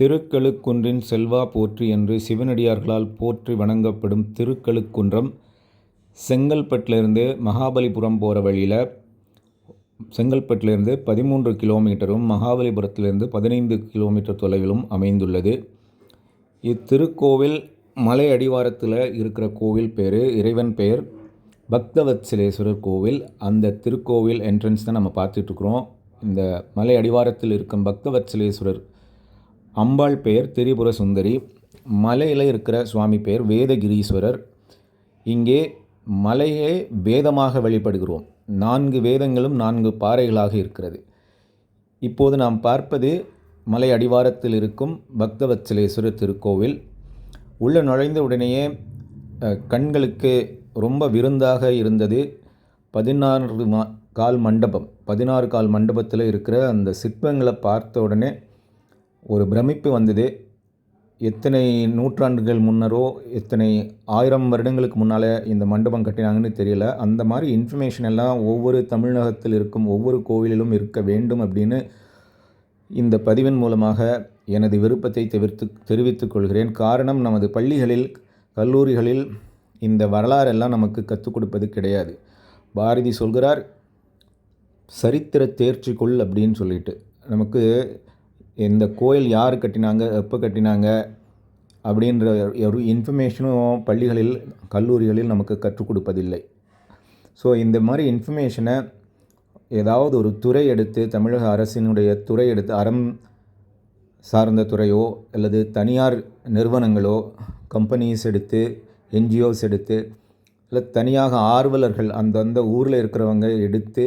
திருக்கழுக்குன்றின் செல்வா போற்றி என்று சிவனடியார்களால் போற்றி வணங்கப்படும் திருக்கழுக்குன்றம் செங்கல்பட்டிலிருந்து மகாபலிபுரம் போகிற வழியில் செங்கல்பட்டிலிருந்து பதிமூன்று கிலோமீட்டரும் மகாபலிபுரத்திலிருந்து பதினைந்து கிலோமீட்டர் தொலைவிலும் அமைந்துள்ளது. இத்திருக்கோவில் மலை அடிவாரத்தில் இருக்கிற கோவில் பேர் இறைவன் பெயர் பக்தவத்சலேஸ்வரர் கோவில். அந்த திருக்கோவில் என்ட்ரன்ஸ் தான் நம்ம பார்த்துட்ருக்குறோம் இந்த மலை அடிவாரத்தில் இருக்கும் பக்தவத்சலேஸ்வரர் அம்பாள் பெயர் திரிபுர சுந்தரி மலையில் இருக்கிற சுவாமி பெயர் வேதகிரீஸ்வரர். இங்கே மலையே வேதமாக வழிபடுகிறோம் நான்கு வேதங்களும் நான்கு பாறைகளாக இருக்கிறது. இப்போது நாம் பார்ப்பது மலை அடிவாரத்தில் இருக்கும் பக்தவத்சலேஸ்வரர் திருக்கோவில். உள்ளே நுழைந்த உடனேயே கண்களுக்கு ரொம்ப விருந்தாக இருந்தது. பதினாறு மா கால் மண்டபம் பதினாறு கால் மண்டபத்தில் இருக்கிற அந்த சிற்பங்களை பார்த்த உடனே ஒரு பிரமிப்பு வந்தது. எத்தனை நூற்றாண்டுகள் முன்னரோ எத்தனை ஆயிரம் வருடங்களுக்கு முன்னால் இந்த மண்டபம் கட்டினாங்கன்னு தெரியல. அந்த மாதிரி இன்ஃபர்மேஷன் எல்லாம் ஒவ்வொரு தமிழகத்தில் இருக்கும் ஒவ்வொரு கோவிலிலும் இருக்க வேண்டும் அப்படின்னு இந்த பதிவின் மூலமாக எனது விருப்பத்தை தெரிவித்து தெரிவித்துக் கொள்கிறேன். காரணம் நமது பள்ளிகளில் கல்லூரிகளில் இந்த வரலாறெல்லாம் நமக்கு கற்றுக் கொடுப்பது கிடையாது. பாரதி சொல்கிறார் சரித்திர தேர்ச்சி கொள் அப்படின்னு சொல்லிட்டு. நமக்கு இந்த கோயில் யார் கட்டினாங்க எப்போ கட்டினாங்க அப்படின்ற ஒரு இன்ஃபர்மேஷனும் பள்ளிகளில் கல்லூரிகளில் நமக்கு கற்றுக் கொடுப்பதில்லை. ஸோ இந்த மாதிரி இன்ஃபர்மேஷனை ஏதாவது ஒரு துறை எடுத்து தமிழக அரசினுடைய துறை எடுத்து அறம் சார்ந்த துறையோ அல்லது தனியார் நிறுவனங்களோ கம்பெனிஸ் எடுத்து என்ஜிஓஸ் எடுத்து இல்லை தனியாக ஆர்வலர்கள் அந்தந்த ஊரில் இருக்கிறவங்க எடுத்து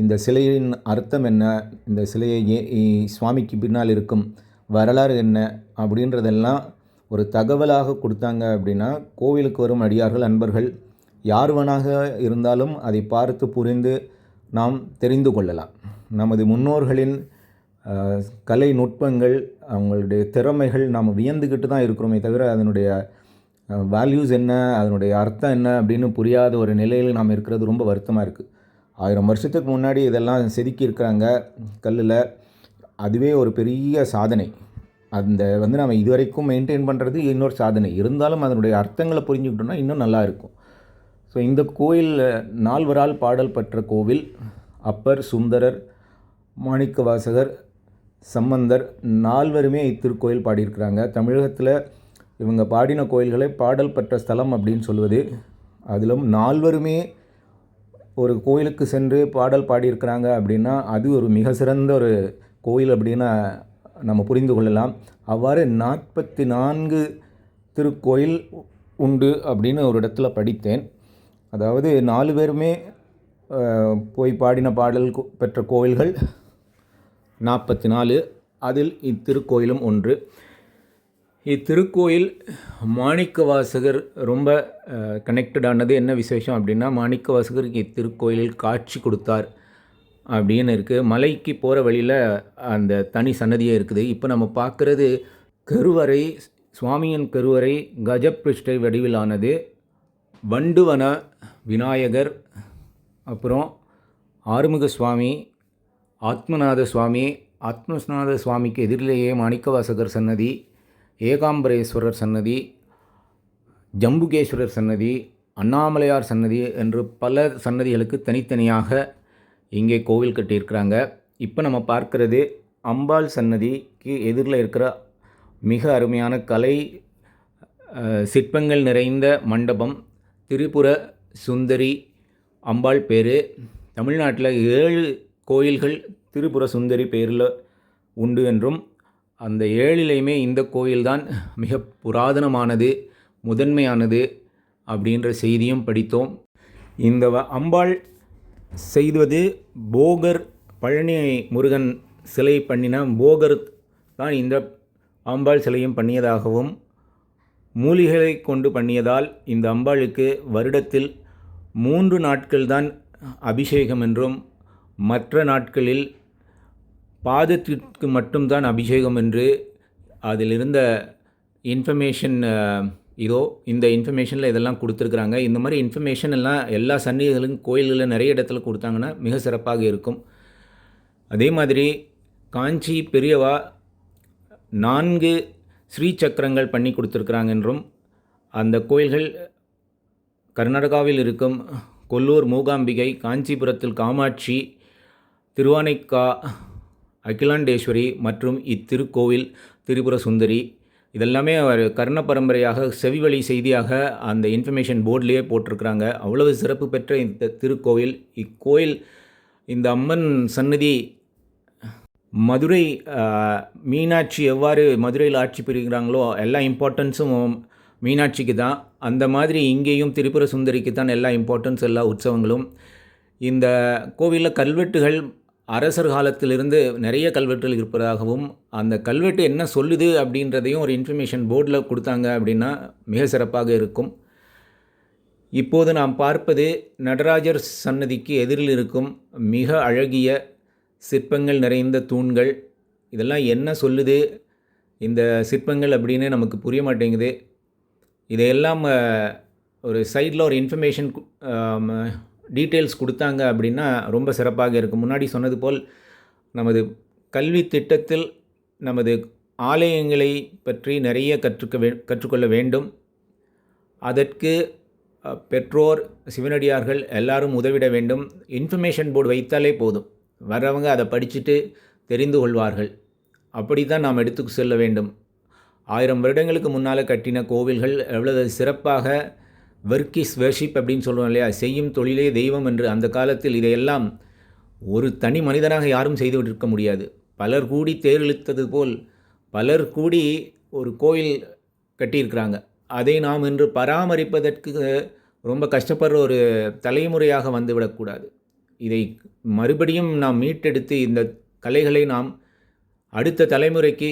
இந்த சிலையின் அர்த்தம் என்ன? இந்த சிலையை ஏ சுவாமிக்கு பின்னால் இருக்கும் வரலாறு என்ன? அப்படின்றதெல்லாம் ஒரு தகவலாக கொடுத்தாங்க அப்படின்னா கோவிலுக்கு வரும் அடியார்கள் அன்பர்கள் யார்வனாக இருந்தாலும் அதை பார்த்து புரிந்து நாம் தெரிந்து கொள்ளலாம். நமது முன்னோர்களின் கலை நுட்பங்கள் அவங்களுடைய திறமைகள் நாம் வியந்துக்கிட்டு தான் இருக்கிறோமே தவிர அதனுடைய வேல்யூஸ் என்ன? அதனுடைய அர்த்தம் என்ன? அப்படின்னு புரியாத ஒரு நிலையில் நாம் இருக்கிறது ரொம்ப வருத்தமாக இருக்குது ஆயிரம் வருஷத்துக்கு முன்னாடி இதெல்லாம் செதுக்கி இருக்கிறாங்க கல்லில். அதுவே ஒரு பெரிய சாதனை. அந்த வந்து நம்ம இதுவரைக்கும் மெயின்டைன் பண்ணுறது இன்னொரு சாதனை. இருந்தாலும் அதனுடைய அர்த்தங்களை புரிஞ்சுக்கிட்டோம்னா இன்னும் நல்லா இருக்கும். ஸோ இந்த கோயில் நால்வரால் பாடல் பெற்ற கோவில் அப்பர் சுந்தரர் மாணிக்கவாசகர் சம்பந்தர் நால்வருமே இத்திருக்கோயில் பாடியிருக்கிறாங்க. தமிழகத்தில் இவங்க பாடின கோயில்களை பாடல் பெற்ற ஸ்தலம் அப்படின்னு சொல்வது. அதிலும் நால்வருமே ஒரு கோயிலுக்கு சென்று பாடல் பாடியிருக்கிறாங்க அப்படின்னா அது ஒரு மிக சிறந்த ஒரு கோயில் அப்படின்னு நம்ம புரிந்து கொள்ளலாம். அவ்வாறு நாற்பத்தி நான்கு திருக்கோயில் உண்டு அப்படின்னு ஒரு இடத்துல படித்தேன். அதாவது நாலு பேருமே போய் பாடின பாடல் பெற்ற கோயில்கள் நாற்பத்தி நாலு அதில் இத்திருக்கோயிலும் ஒன்று. இத்திருக்கோயில் மாணிக்கவாசகர் ரொம்ப கனெக்டடானது என்ன விசேஷம் அப்படின்னா மாணிக்கவாசகர் இத்திருக்கோயிலில் காட்சி கொடுத்தார் அப்படின்னு இருக்குது மலைக்கு போகிற வழியில் அந்த தனி சன்னதியே இருக்குது. இப்போ நம்ம பார்க்குறது கருவறை சுவாமியின் கருவறை கஜப்பிருஷ்டை வடிவிலானது. வண்டுவன விநாயகர் அப்புறம் ஆறுமுக சுவாமி ஆத்மநாத சுவாமி. ஆத்மநாத சுவாமிக்கு எதிரிலேயே மாணிக்கவாசகர் சன்னதி. ஏகாம்பரேஸ்வரர் சன்னதி ஜம்புகேஸ்வரர் சன்னதி அண்ணாமலையார் சன்னதி என்று பல சன்னதிகளுக்கு தனித்தனியாக இங்கே கோவில் கட்டியிருக்கிறாங்க. இப்போ நம்ம பார்க்கிறது அம்பாள் சன்னதிக்கு எதிரில் இருக்கிற மிக அருமையான கலை சிற்பங்கள் நிறைந்த மண்டபம் திரிபுர சுந்தரி அம்பாள் பேர். தமிழ்நாட்டில் ஏழு கோயில்கள் திரிபுர சுந்தரி பேரில் உண்டு என்றும் அந்த ஏழிலையுமே இந்த கோயில்தான் மிக புராதனமானது முதன்மையானது அப்படின்ற செய்தியும் படித்தோம். இந்த வ- அம்பாள் செய்வது போகர் பழனி முருகன் சிலை பண்ணின போகர் தான் இந்த அம்பாள் சிலையும் பண்ணியதாகவும் மூலிகளை கொண்டு பண்ணியதால் இந்த அம்பாளுக்கு வருடத்தில் மூன்று நாட்கள்தான் அபிஷேகம் என்றும் மற்ற நாட்களில் பாதத்திற்கு மட்டும்தான் அபிஷேகம் என்று அதில் இருந்த இன்ஃபர்மேஷன் இதோ இந்த இன்ஃபர்மேஷனில் இதெல்லாம் கொடுத்துருக்குறாங்க. இந்த மாதிரி இன்ஃபர்மேஷன் எல்லாம் எல்லா சன்னிதிகளும் கோயில்களில் நிறைய இடத்துல கொடுத்தாங்கன்னா மிக சிறப்பாக இருக்கும். அதே மாதிரி காஞ்சி பெரியவா நான்கு ஸ்ரீ சக்கரங்கள் பண்ணி கொடுத்துருக்குறாங்க என்றும் அந்த கோயில்கள் கர்நாடகாவில் இருக்கும் கொல்லூர் மூகாம்பிகை காஞ்சிபுரத்தில் காமாட்சி திருவானைக்கா அகிலாண்டேஸ்வரி மற்றும் இத்திருக்கோவில் திரிபுர சுந்தரி இதெல்லாமே ஒரு கர்ண பரம்பரையாக செவிவழி செய்தியாக அந்த இன்ஃபர்மேஷன் போர்ட்லேயே போட்டிருக்கிறாங்க. அவ்வளவு சிறப்பு பெற்ற இந்த திருக்கோவில். இக்கோயில் இந்த அம்மன் சன்னதி மதுரை மீனாட்சி எவ்வாறு மதுரையில் ஆட்சி புரிகிறாங்களோ எல்லா இம்பார்ட்டன்ஸும் மீனாட்சிக்கு தான். அந்த மாதிரி இங்கேயும் திரிபுர சுந்தரிக்கு தான் எல்லா இம்பார்ட்டன்ஸ் எல்லா உற்சவங்களும். இந்த கோவிலில் கல்வெட்டுகள் அரசர் காலத்திலிருந்து நிறைய கல்வெட்டுகள் இருப்பதாகவும் அந்த கல்வெட்டு என்ன சொல்லுது அப்படின்றதையும் ஒரு இன்ஃபர்மேஷன் போர்டில் கொடுத்தாங்க அப்படின்னா மிக சிறப்பாக இருக்கும். இப்போது நாம் பார்ப்பது நடராஜர் சன்னதிக்கு எதிரில் இருக்கும் மிக அழகிய சிற்பங்கள் நிறைந்த தூண்கள். இதெல்லாம் என்ன சொல்லுது? இந்த சிற்பங்கள் அப்படின்னு நமக்கு புரிய மாட்டேங்குது. இதையெல்லாம் ஒரு சைடில் ஒரு இன்ஃபர்மேஷன் டீட்டெயில்ஸ் கொடுத்தாங்க அப்படின்னா ரொம்ப சிறப்பாக இருக்கும். முன்னாடி சொன்னது போல் நமது கல்வி திட்டத்தில் நமது ஆலயங்களை பற்றி நிறைய கற்றுக்க வே கற்றுக்கொள்ள வேண்டும். அதற்கு பெற்றோர் சிவனடியார்கள் எல்லாரும் உதவிட வேண்டும். இன்ஃபர்மேஷன் போர்டு வைத்தாலே போதும். வர்றவங்க அதை படிச்சுட்டு தெரிந்து கொள்வார்கள். அப்படி தான் நாம் எடுத்து செல்ல வேண்டும். ஆயிரம் வருடங்களுக்கு முன்னால் கட்டின கோவில்கள் எவ்வளவு சிறப்பாக வர்க்கிஸ் இஸ் வர்ஷிப் அப்படின்னு சொல்லுவோம் இல்லையா? செய்யும் தொழிலே தெய்வம் என்று அந்த காலத்தில் இதையெல்லாம் ஒரு தனி மனிதனாக யாரும் செய்து இருக்க முடியாது. பலர் கூடி தேரிழுத்தது போல் பலர் கூடி ஒரு கோயில் கட்டியிருக்கிறாங்க. அதை நாம் இன்று பராமரிப்பதற்கு ரொம்ப கஷ்டப்படுற ஒரு தலைமுறையாக வந்துவிடக்கூடாது இதை மறுபடியும் நாம் மீட்டெடுத்து இந்த கலைகளை நாம் அடுத்த தலைமுறைக்கு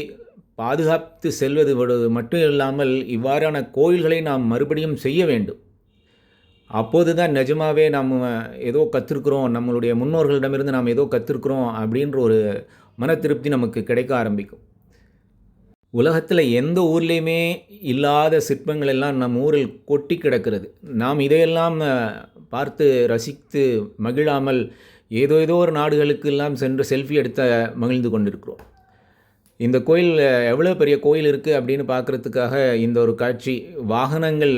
பாதுகாத்து செல்வது மட்டும் இல்லாமல் இவ்வாறான கோயில்களை நாம் மறுபடியும் செய்ய வேண்டும். அப்போது தான் நிஜமாவே நாம் ஏதோ கற்றுருக்குறோம் நம்மளுடைய முன்னோர்களிடமிருந்து நாம் ஏதோ கற்றுருக்குறோம் அப்படின்ற ஒரு மன திருப்தி நமக்கு கிடைக்க ஆரம்பிக்கும். உலகத்தில் எந்த ஊர்லேயுமே இல்லாத சிற்பங்கள் எல்லாம் நம் ஊரில் கொட்டி கிடக்கிறது. நாம் இதையெல்லாம் பார்த்து ரசித்து மகிழாமல் ஏதோ ஏதோ ஒரு நாடுகளுக்கு எல்லாம் சென்று செல்ஃபி எடுத்த மகிழ்ந்து கொண்டிருக்கிறோம். இந்த கோயில் எவ்வளோ பெரிய கோயில் இருக்குது அப்படின்னு பார்க்குறதுக்காக இந்த ஒரு காட்சி வாகனங்கள்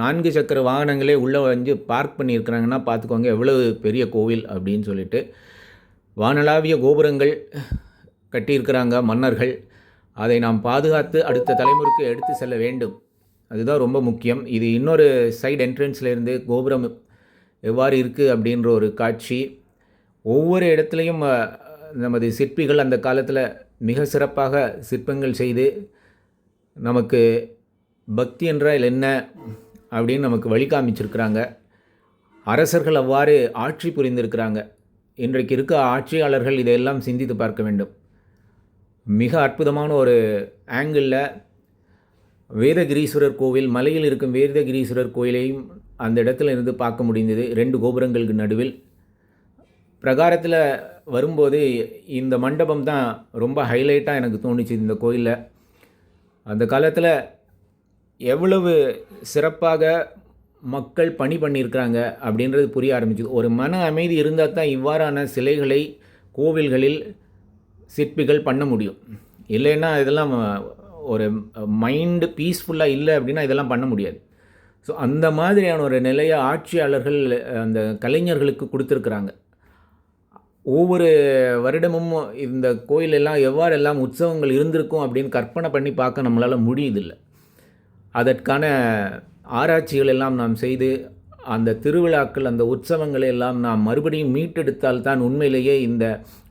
நான்கு சக்கர வாகனங்களே உள்ளே வந்து பார்க் பண்ணியிருக்கிறாங்கன்னா பார்த்துக்கோங்க எவ்வளவு பெரிய கோவில் அப்படின்னு சொல்லிட்டு. வானளாவிய கோபுரங்கள் கட்டியிருக்கிறாங்க மன்னர்கள். அதை நாம் பாதுகாத்து அடுத்த தலைமுறைக்கு எடுத்து செல்ல வேண்டும். அதுதான் ரொம்ப முக்கியம். இது இன்னொரு சைடு என்ட்ரன்ஸ்லேருந்து கோபுரம் எவ்வாறு இருக்குது அப்படின்ற ஒரு காட்சி. ஒவ்வொரு இடத்துலையும் நமது சிற்பிகள் அந்த காலத்தில் மிக சிறப்பாக சிற்பங்கள் செய்து நமக்கு பக்தி என்றால் என்ன அப்படின்னு நமக்கு வழி காமிச்சிருக்கிறாங்க. அரசர்கள் அவ்வாறு ஆட்சி புரிந்திருக்கிறாங்க. இன்றைக்கு இருக்க ஆட்சியாளர்கள் இதையெல்லாம் சிந்தித்து பார்க்க வேண்டும். மிக அற்புதமான ஒரு ஆங்கிளில் வேதகிரீஸ்வரர் கோவில் மலையில் இருக்கும் வேதகிரீஸ்வரர் கோயிலையும் அந்த இடத்துல இருந்து பார்க்க முடிந்தது. ரெண்டு கோபுரங்களுக்கு நடுவில் பிரகாரத்தில் வரும்போது இந்த மண்டபம் தான் ரொம்ப ஹைலைட்டாக எனக்கு தோணுச்சு இந்த கோயிலில். அந்த காலத்தில் எவ்வளவு சிறப்பாக மக்கள் பணி பண்ணியிருக்கிறாங்க அப்படின்றது புரிய ஆரம்பிச்சுது. ஒரு மன அமைதி இருந்தால் தான் இவ்வாறான சிலைகளை கோவில்களில் சிற்பிகள் பண்ண முடியும். இல்லைன்னா இதெல்லாம் ஒரு மைண்டு பீஸ்ஃபுல்லாக இல்லை அப்படின்னா இதெல்லாம் பண்ண முடியாது. ஸோ அந்த மாதிரியான ஒரு நிலையை ஆட்சியாளர்கள் அந்த கலைஞர்களுக்கு கொடுத்துருக்குறாங்க. ஒவ்வொரு வருடமும் இந்த கோயிலெல்லாம் எவ்வாறெல்லாம் உற்சவங்கள் இருந்திருக்கும் அப்படின்னு கற்பனை பண்ணி பார்க்க நம்மளால் முடியுதில்லை. அதற்கான ஆராய்ச்சிகள் எல்லாம் நாம் செய்து அந்த திருவிழாக்கள் அந்த உற்சவங்களை எல்லாம் நாம் மறுபடியும் மீட்டெடுத்தால் தான் உண்மையிலேயே இந்த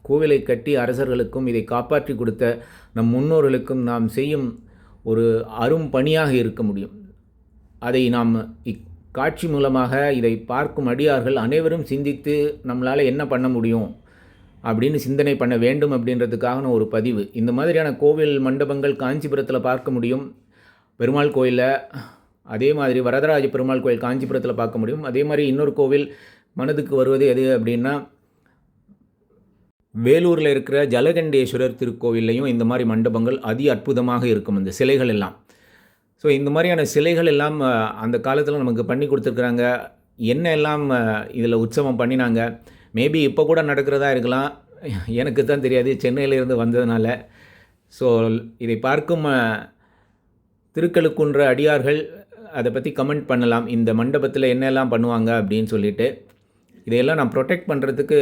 கோவிலை கட்டி அரசர்களுக்கும் இதை காப்பாற்றி கொடுத்த நம் முன்னோர்களுக்கும் நாம் செய்யும் ஒரு அரும் பணியாக இருக்க முடியும். அதை நாம் இக்காட்சி மூலமாக இதை பார்க்கும் அடியார்கள் அனைவரும் சிந்தித்து நம்மளால் என்ன பண்ண முடியும்? அப்படின்னு சிந்தனை பண்ண வேண்டும் அப்படின்றதுக்கான ஒரு பதிவு. இந்த மாதிரியான கோவில் மண்டபங்கள் காஞ்சிபுரத்தில் பார்க்க முடியும். பெருமாள் கோயிலில் அதே மாதிரி வரதராஜ பெருமாள் கோயில் காஞ்சிபுரத்தில் பார்க்க முடியும். அதே மாதிரி இன்னொரு கோவில் மனதுக்கு வருவது எது அப்படின்னா வேலூரில் இருக்கிற ஜலகண்டேஸ்வரர் திருக்கோவில்லையும் இந்த மாதிரி மண்டபங்கள் அதி அற்புதமாக இருக்கும் இந்த சிலைகள் எல்லாம். ஸோ இந்த மாதிரியான சிலைகள் எல்லாம் அந்த காலத்தில் நமக்கு பண்ணி கொடுத்துருக்குறாங்க. என்ன எல்லாம் இதில் உற்சவம் பண்ணினாங்க? மேபி இப்போ கூட நடக்கிறதா இருக்கலாம். எனக்கு தான் தெரியாது. சென்னையிலேருந்து வந்ததுனால. ஸோ இதை பார்க்கும் திருக்கழுக்குன்ற அடியார்கள் அதை பற்றி கமெண்ட் பண்ணலாம். இந்த மண்டபத்தில் என்னெல்லாம் பண்ணுவாங்க அப்படின்னு சொல்லிட்டு. இதையெல்லாம் நான் ப்ரொடெக்ட் பண்ணுறதுக்கு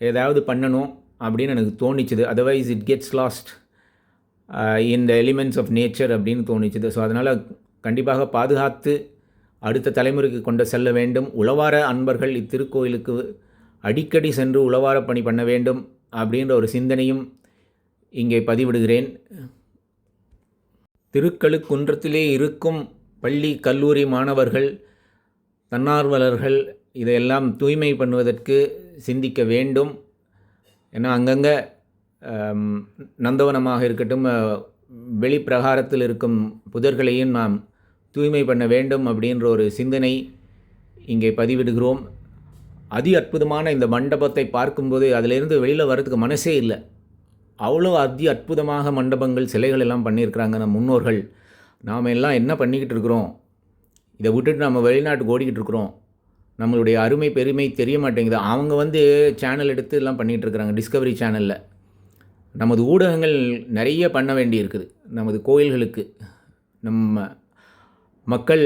ஏதாவது பண்ணணும் அப்படின்னு எனக்கு தோணிச்சுது. Otherwise it gets lost in the elements of nature அப்படின்னு தோணிச்சுது. ஸோ அதனால் கண்டிப்பாக பாதுகாத்து அடுத்த தலைமுறைக்கு கொண்டு செல்ல வேண்டும். உழவார அன்பர்கள் இத்திருக்கோயிலுக்கு அடிக்கடி சென்று உழவார பணி பண்ண வேண்டும் அப்படின்ற ஒரு சிந்தனையும் இங்கே பதிவிடுகிறேன். திருக்கழுக்குன்றத்திலே இருக்கும் பள்ளி கல்லூரி மாணவர்கள் தன்னார்வலர்கள் இதையெல்லாம் தூய்மை பண்ணுவதற்கு சிந்திக்க வேண்டும். ஏன்னா அங்கங்கே நந்தவனமாக இருக்கட்டும் வெளிப்பிரகாரத்தில் இருக்கும் புதர்களையும் நாம் தூய்மை பண்ண வேண்டும் அப்படின்ற ஒரு சிந்தனை இங்கே பதிவிடுகிறோம். அதி அற்புதமான இந்த மண்டபத்தை பார்க்கும்போது அதிலிருந்து வெளியில் வர்றதுக்கு மனசே இல்லை. அவ்வளோ அதி அற்புதமாக மண்டபங்கள் சிலைகள் எல்லாம் பண்ணியிருக்கிறாங்க நம்ம முன்னோர்கள். நாம் எல்லாம் என்ன பண்ணிக்கிட்டு இருக்கிறோம்? இதை விட்டுட்டு நம்ம வெளிநாட்டுக்கு ஓடிக்கிட்டு இருக்கிறோம். நம்மளுடைய அருமை பெருமை தெரிய மாட்டேங்குது. அவங்க வந்து சேனல் எடுத்து எல்லாம் பண்ணிகிட்டு இருக்கிறாங்க டிஸ்கவரி சேனலில் நமது ஊடகங்கள் நிறைய பண்ண வேண்டி இருக்குது நமது கோயில்களுக்கு நம்ம மக்கள்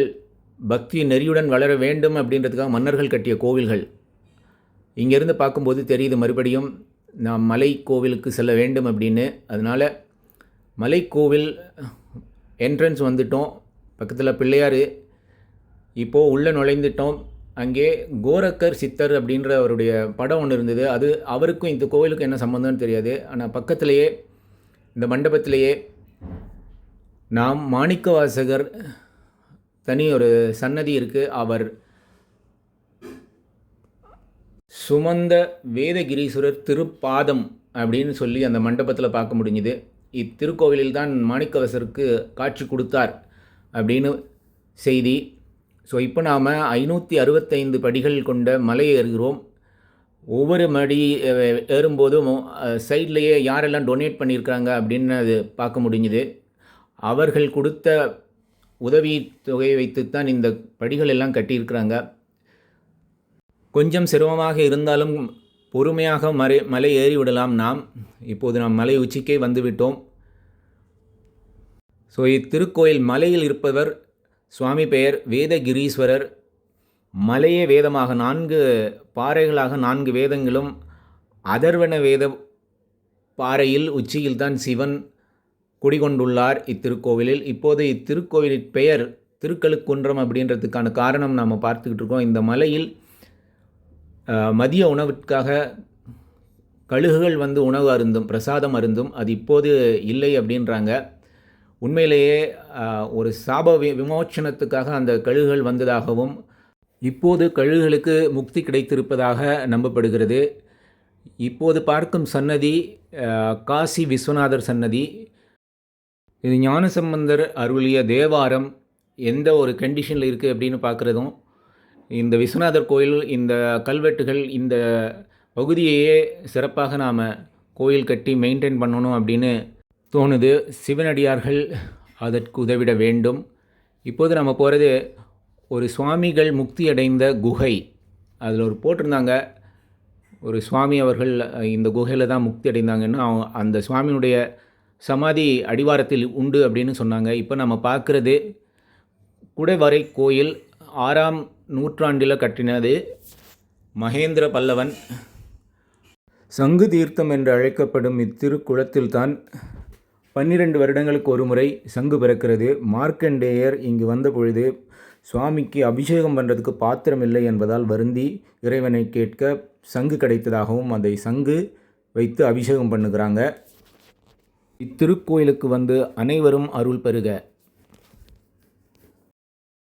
பக்தி நெறியுடன் வளர வேண்டும் அப்படின்றதுக்காக மன்னர்கள் கட்டிய கோவில்கள். இங்கேருந்து பார்க்கும்போது தெரியுது மறுபடியும் நாம் மலை கோவிலுக்கு செல்ல வேண்டும் அப்படின்னு. அதனால் மலைக்கோவில் என்ட்ரன்ஸ் வந்துட்டோம். பக்கத்தில் பிள்ளையார் இப்போது உள்ளே நுழைந்துட்டோம். அங்கே கோரக்கர் சித்தர் அப்படின்ற அவருடைய படம் ஒன்று இருந்தது. அது அவருக்கும் இந்த கோவிலுக்கும் என்ன சம்மந்தம்னு தெரியாது. ஆனால் பக்கத்திலேயே இந்த மண்டபத்திலேயே நாம் மாணிக்கவாசகர் தனி ஒரு சன்னதி இருக்குது அவர் சுமந்த வேதகிரீஸ்வரர் திருப்பாதம் அப்படின்னு சொல்லி அந்த மண்டபத்தில் பார்க்க முடிஞ்சுது. இத்திருக்கோவிலில் தான் மாணிக்கவசருக்கு காட்சி கொடுத்தார் அப்படின்னு செய்தி. ஸோ இப்போ நாம் ஐநூற்றி அறுபத்தைந்து படிகள் கொண்ட மலை ஏறுகிறோம். ஒவ்வொரு மடி ஏறும்போதும் சைட்லேயே யாரெல்லாம் டொனேட் பண்ணியிருக்காங்க அப்படின்னு அது பார்க்க முடிஞ்சுது. அவர்கள் கொடுத்த உதவி தொகையை வைத்து தான் இந்த படிகள் எல்லாம் கட்டியிருக்கிறாங்க. கொஞ்சம் சிரமமாக இருந்தாலும் பொறுமையாக மலை மலை ஏறி விடலாம் நாம் இப்போது நாம் மலை உச்சிக்கே வந்துவிட்டோம். ஸோ இத்திருக்கோயில் மலையில் இருப்பவர் சுவாமி பெயர் வேதகிரீஸ்வரர். மலையே வேதமாக நான்கு பாறைகளாக நான்கு வேதங்களும் அதர்வன வேத பாறையில் உச்சியில்தான் சிவன் குடிகொண்டுள்ளார் இத்திருக்கோவிலில். இப்போது இத்திருக்கோவிலின் பெயர் திருக்கழுக்குன்றம் அப்படின்றதுக்கான காரணம் நாம் பார்த்துக்கிட்டு இருக்கோம். இந்த மலையில் மதிய உணவிற்காக கழுகுகள் வந்து உணவு அருந்தும் பிரசாதம் அருந்தும் அது இப்போது இல்லை அப்படின்றாங்க. உண்மையிலேயே ஒரு சாப வி விமோச்சனத்துக்காக அந்த கழுகுகள் வந்ததாகவும் இப்போது கழுகுகளுக்கு முக்தி கிடைத்திருப்பதாக நம்பப்படுகிறது. இப்போது பார்க்கும் சன்னதி காசி விஸ்வநாதர் சன்னதி. இது ஞானசம்பந்தர் அருளிய தேவாரம் எந்த ஒரு கண்டிஷனில் இருக்குது அப்படின்னு பார்க்குறதும் இந்த விஸ்வநாதர் கோயில் இந்த கல்வெட்டுகள் இந்த பகுதியையே சிறப்பாக நாம் கோயில் கட்டி மெயின்டைன் பண்ணணும் அப்படின்னு தோணுது. சிவனடியார்கள் அதற்கு உதவிட வேண்டும். இப்போது நம்ம போகிறது ஒரு சுவாமிகள் முக்தி அடைந்த குகை. அதில் ஒரு போட்டிருந்தாங்க. ஒரு சுவாமி அவர்கள் இந்த குகையில் தான் முக்தி அடைந்தாங்கன்னு அவங்க அந்த சுவாமியினுடைய சமாதி அடிவாரத்தில் உண்டு அப்படின்னு சொன்னாங்க. இப்போ நம்ம பார்க்குறது குடைவரை கோயில் ஆறாம் நூற்றாண்டில் கட்டினது மகேந்திர பல்லவன். சங்கு தீர்த்தம் என்று அழைக்கப்படும் இத்திருக்குளத்தில்தான் பன்னிரண்டு வருடங்களுக்கு ஒரு முறை சங்கு பிறக்கிறது. மார்க்கண்டேயர் இங்கு வந்த பொழுது சுவாமிக்கு அபிஷேகம் பண்ணுறதுக்கு பாத்திரம் இல்லை என்பதால் வருந்தி இறைவனை கேட்க சங்கு கிடைத்ததாகவும் அதை சங்கு வைத்து அபிஷேகம் பண்ணுகிறாங்க. இத்திருக்கோயிலுக்கு வந்து அனைவரும் அருள் பெறுக.